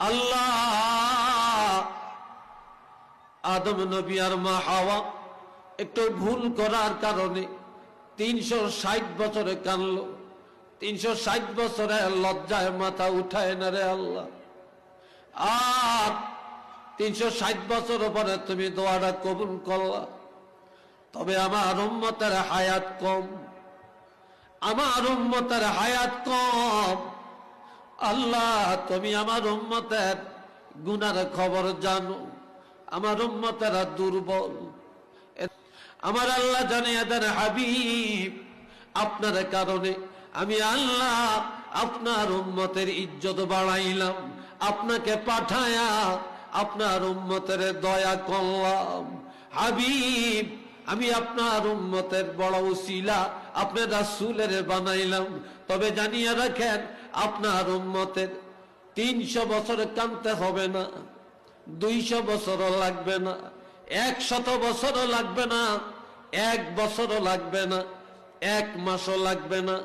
আল্লাহ আদম নবী আর মা হাওয়া একটু ভুল করার কারণে তিনশো ষাট বছরে কানলো। তিনশো ষাট বছরে লজ্জায় মাথা উঠায় না রে আল্লাহ। আর তিনশো ষাট বছর পরে তুমি দোয়াটা কবুল করলা। তবে আমার উম্মতের হায়াত কম। আমার উম্মতের হায়াত কম। আল্লাহ, তুমি আমার উম্মতের গুনার খবর জানো। আমার উম্মতেরা দুর্বল। আমার আল্লাহ জানে এদের হাবিব। আপনার কারণে আমি আল্লাহ আপনার উম্মতের ইজ্জত বাড়াইলাম। আপনাকে পাঠায়া আপনার উম্মতের দয়া করলাম। হাবিব আমি আপনার উম্মতের বড় উসিলা আপনার রাসূলের বানাইলাম। তবে জানিয়ে রাখেন, আপনার উম্মতের তিনশো বছর কানতে হবে না, দুইশো বছরও লাগবে না, একশত বছরও লাগবে না, এক বছরও লাগবে না, এক মাসও লাগবে না,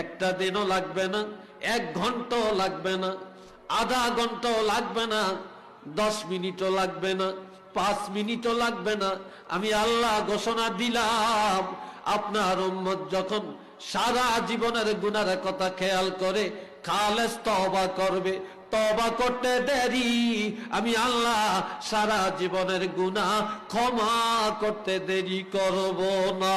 একটা দিনও লাগবে না, এক ঘন্টাও লাগবে না, আধা ঘন্টাও লাগবে না, দশ মিনিটও লাগবে না পাঁচ মিনিটও লাগবে না। আমি আল্লাহ ঘোষণা দিলাম, আপনার উম্মত যখন সারা জীবনের গুনার কথা খেয়াল করে খালেস তবা করবে। তবা করতে দেরি। আমি আল্লাহ সারা জীবনের গুনাহ ক্ষমা করতে দেরি করব না।